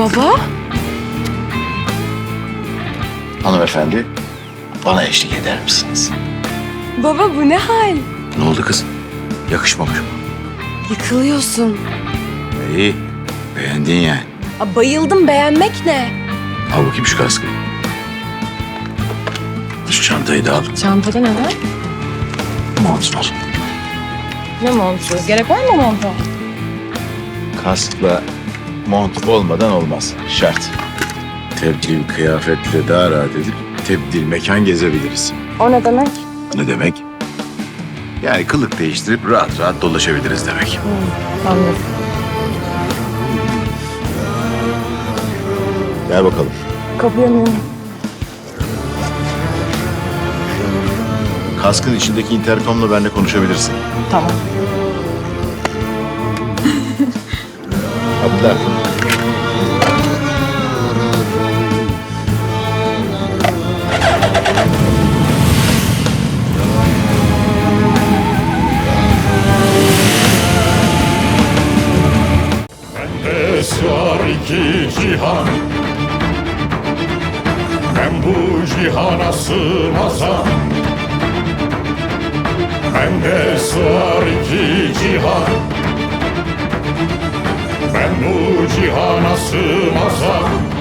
Baba? Hanımefendi, bana eşlik eder misiniz? Baba bu ne hal? Ne oldu kız? Yakışmamış mı? Yıkılıyorsun. İyi, beğendin yani. Aa, bayıldım beğenmek ne? Al bakayım şu kaskı. Şu çantayı da al. Çantada ne var? Mont var. Ne montu? Gerek var mı montu? Kaskla mont olmadan olmaz. Şart. Tebdil kıyafetle daha rahat edip tebdil mekan gezebiliriz. O ne demek? Ne demek? Yani kılık değiştirip rahat rahat dolaşabiliriz demek. Anladım. Gel bakalım. Kapıya mı? Kaskın içindeki interkomla benimle konuşabilirsin. Tamam. Bende sığar iki cihan. Ben bu cihana sığmazam. Bende sığar iki cihan cihana sığmazam